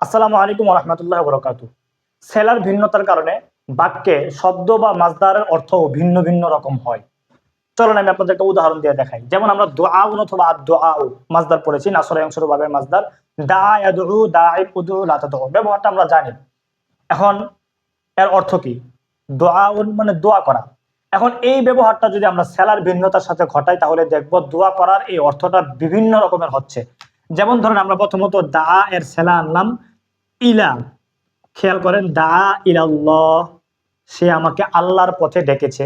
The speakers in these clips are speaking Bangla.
আসসালামু আলাইকুম রহমতুল্লাহ বরকাতু সেলার ভিন্নতার কারণে বাক্যে শব্দ বা মাজদারের অর্থ ভিন্ন ভিন্ন রকম হয়। চলুন আমি আপনাদেরকে উদাহরণ দিয়ে দেখাই। যেমন আমরা দোয়াউন অথবা দোয়াউ মাজদার পড়েছি, নাসরে অংশের ভাবে মাজদার। ব্যবহারটা আমরা জানি। এখন এর অর্থ কি? দোয়াউন মানে দোয়া করা। এখন এই ব্যবহারটা যদি আমরা সেলার ভিন্নতার সাথে ঘটাই, তাহলে দেখব দোয়া করার এই অর্থটা বিভিন্ন রকমের হচ্ছে। যেমন ধরেন আমরা প্রথমত দা এর সেলা আনলাম। ইলা। খেয়াল করেন, দা ইলাল্লাহ, সে আমাকে আল্লাহর পথে ডেকেছে।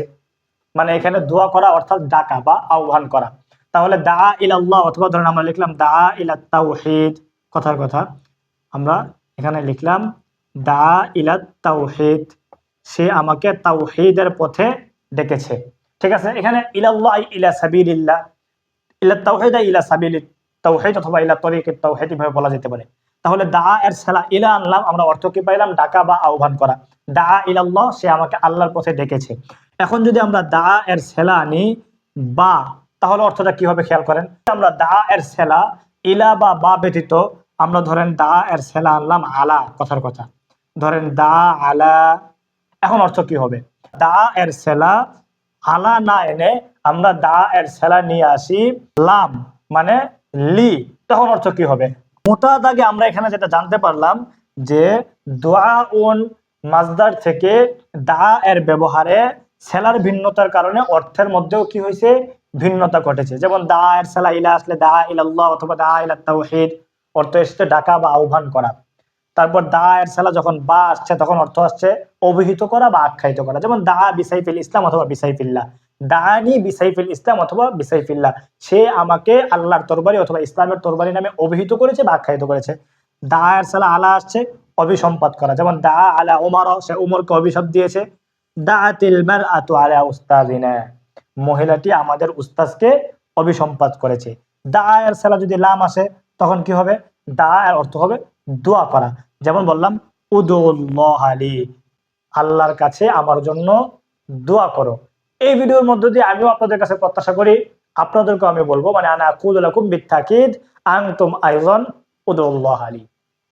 মানে এখানে দোয়া করা অর্থাৎ ডাকা বা আহ্বান করা। তাহলে দা ইলাল্লাহ, অথবা ধরেন আমরা লিখলাম দা ইলা তাওহিদ, কথার কথা। আমরা এখানে লিখলাম, দা ইলা তাওহিদ, সে আমাকে তাওহিদের পথে ডেকেছে। ঠিক আছে? এখানে ইলাল্লাহ ইলা সাবিলিল্লাহ। ইলা তাওহিদ ইলা সাবিল, তাওহিদ অথবা ইলা তরিক তাওহিদ এভাবে বলা যেতে পারে। তাহলে দা এর সেলা ইলা আনলাম, আমরা অর্থ কি পাইলাম? ডাকা বা আহ্বান করা। দা ইলাল্লাহ, সে আমাকে আল্লাহর পথে ডেকেছে। এখন যদি আমরা দা এর সেলা আনি, বা, তাহলে অর্থটা কি হবে খেয়াল করেন? আমরা দা এর সেলা ইলা বা বা ব্যতীত, আমরা ধরেন দা এর সেলা আনলাম আলা, কথার কথা। ধরেন দা আলা, এখন অর্থ কি হবে? দা এর সেলা আলা না এনে আমরা দা এর সেলা নিয়ে আসি, লাম মানে লি, তখন অর্থ কি হবে? মোটা দাগে আমরা এখানে যেটা জানতে পারলাম যে দোয়া মাজদার থেকে দা এর ব্যবহারে সেলার ভিন্নতার কারণে অর্থের মধ্যেও কি হয়েছে? ভিন্নতা ঘটেছে। যেমন দা এর সেলা ইলা আসলে দা ইলাল্লাহ অথবা দা ইলা তাওহীদ, অর্থ এসেছে ডাকা বা আহ্বান করা। তারপর দা এর সেলা যখন বা আসছে তখন অর্থ আসছে অভিহিত করা বা আখ্যায়িত করা। যেমন দা বিসাইফিল ইসলাম অথবা বিসাইফিল্লাহ। দানি বিসাইফিল ইসলাম অথবা বিসাইফিল্লাহ। সে আমাকে আল্লাহর তরবারি অথবা ইসলামের তরবারি নামে অভিহিত করেছে বা আখ্যায়িত করেছে। দা এর সালা আলা আসছে অভিসম্পাদ করা। যেমন দা আলা উমার, সে উমরকে অভিশাপ দিয়েছে। দা তিলমার আতু আলা উস্তাদিনা। মহিলাটি আমাদের উস্তাজকে অভিসম্পাদ করেছে। দা এর সালা যদি লাম আসে, তখন কি হবে? দা এর অর্থ হবে দোয়া করা। যেমন বললাম উদুল্লাহ আলী, আল্লাহর কাছে আমার জন্য দোয়া করো। এই ভিডিওর মধ্য দিয়ে আমিও আপনাদের কাছে প্রত্যাশা করি আপনাদেরকে আমি বলব মানে আনা কুদুল বিত্তাকিদ, আনতুম আয়োজন উদুল্লাহ আলী।